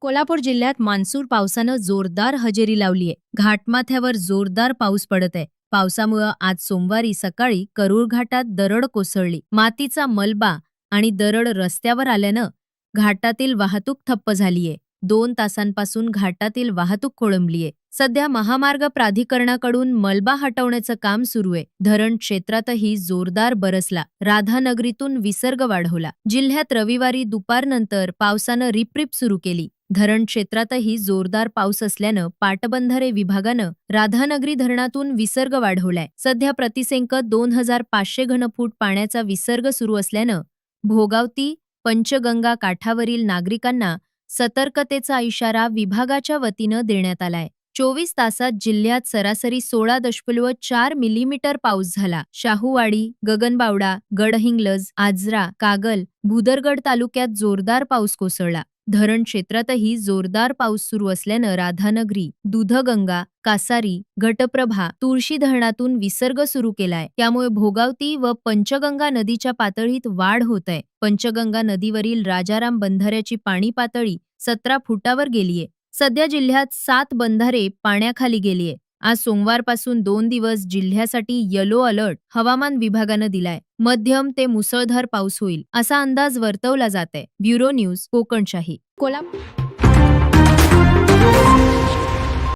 कोल्हापूर जिल्ह्यात मान्सूर पावसानं जोरदार हजेरी लावलीय. घाटमाथ्यावर जोरदार पाऊस पडत आहे पावसामुळं आज सोमवारी सकाळी करूळ घाटात दरड कोसळली. मातीचा मलबा आणि दरड रस्त्यावर आल्यानं घाटातील वाहतूक ठप्प झालीय. दोन तासांपासून घाटातील वाहतूक खोळंबलीय. सध्या महामार्ग प्राधिकरणाकडून मलबा हटवण्याचं काम सुरू आहे धरण क्षेत्रातही जोरदार बरसला. राधानगरीतून विसर्ग वाढवला. जिल्ह्यात रविवारी दुपारनंतर पावसानं रिपरिप सुरू केली. धरण क्षेत्रातही जोरदार पाऊस असल्यानं पाटबंधारे विभागानं राधानगरी धरणातून विसर्ग वाढवलाय. सध्या प्रतिसेंक दोन हजार पाचशे घनफूट पाण्याचा विसर्ग सुरू असल्यानं भोगावती पंचगंगा काठावरील नागरिकांना सतर्कतेचा इशारा विभागाच्या वतीनं देण्यात आलाय. चोवीस तासात जिल्ह्यात सरासरी सोळा दशमलव चार मिलीमीटर पाऊस झाला. शाहूवाडी गगनबावडा गडहिंग्लज आजरा कागल भुदरगड तालुक्यात जोरदार पाऊस कोसळला. धरण क्षेत्रातही जोरदार पाऊस सुरू असल्यानं राधानगरी दुधगंगा कासारी घटप्रभा तुळशी धरणातून विसर्ग सुरू केलाय. त्यामुळे भोगावती व पंचगंगा नदीच्या पातळीत वाढ होत आहे पंचगंगा नदीवरील राजाराम बंधाऱ्याची पाणी पातळी सतरा फुटावर गेलीये. सध्या जिल्ह्यात सात बंधारे पाण्याखाली गेलीये. आज सोमवारपासून दोन दिवस जिल्ह्यासाठी येलो अलर्ट हवामान विभागानं दिलाय. मध्यम ते मुसळधार पाऊस होईल असा अंदाज वर्तवला जात आहे ब्युरो न्यूज कोकणशाही. कोल्हापूर